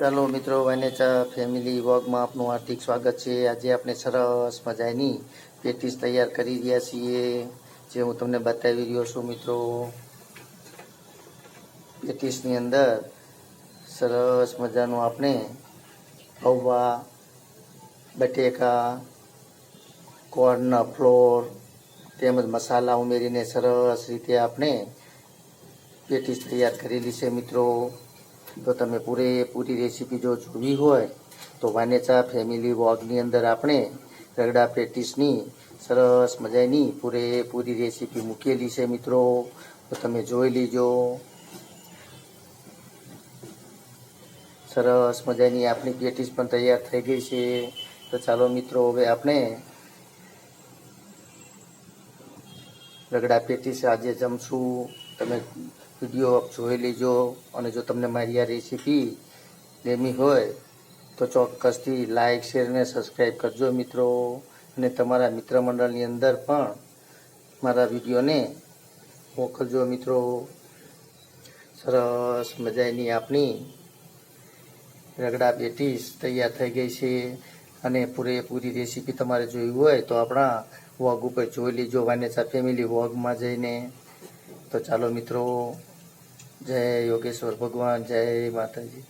ચાલો મિત્રો, વાનેચા ફેમિલી વોગમાં આપનું હાર્દિક સ્વાગત છે. આજે આપણે સરસ મજાની પેટીસ તૈયાર કરી રહ્યા છીએ, જે હું તમને બતાવી રહ્યો છું મિત્રો. પેટીસની અંદર સરસ મજાનું આપણે પૌવા બટેકા કોર્ન ફ્લોર તેમજ મસાલા ઉમેરીને સરસ રીતે આપણે પેટીસ તૈયાર કરેલી છે મિત્રો. જો તમે પૂરેપૂરી રેસીપી જો જોવી હોય, તો વાનેચા ફેમિલી વોગની અંદર આપણે રગડા પેટીસની સરસ મજાની પૂરેપૂરી રેસીપી મૂકેલી છે મિત્રો. તો તમે જોઈ લીજો. સરસ મજાની આપણી પેટીસ પણ તૈયાર થઈ ગઈ છે. તો ચાલો મિત્રો, હવે આપણે રગડા પેટીસ આજે જમશું. તમે વીડિયો જોઈ લેજો અને જો તમને મારી આ રેસીપી ગમી હોય તો ચોક્કસથી લાઇક શેર અને સબસ્ક્રાઈબ કરજો મિત્રો. અને તમારા મિત્ર મંડળની અંદર પણ મારા વિડીયોને મોકલજો મિત્રો. સરસ મજાની આપણી રગડા પેટીસ તૈયાર થઈ ગઈ છે અને પૂરેપૂરી રેસીપી તમારે જોઈ હોય તો આપણા વોગ ઉપર જોઈ લેજો. વાનેસા ફેમિલી વોગમાં જઈને તો ચાલો મિત્રો જય યોગેશ્વર ભગવાન જય માતાજી.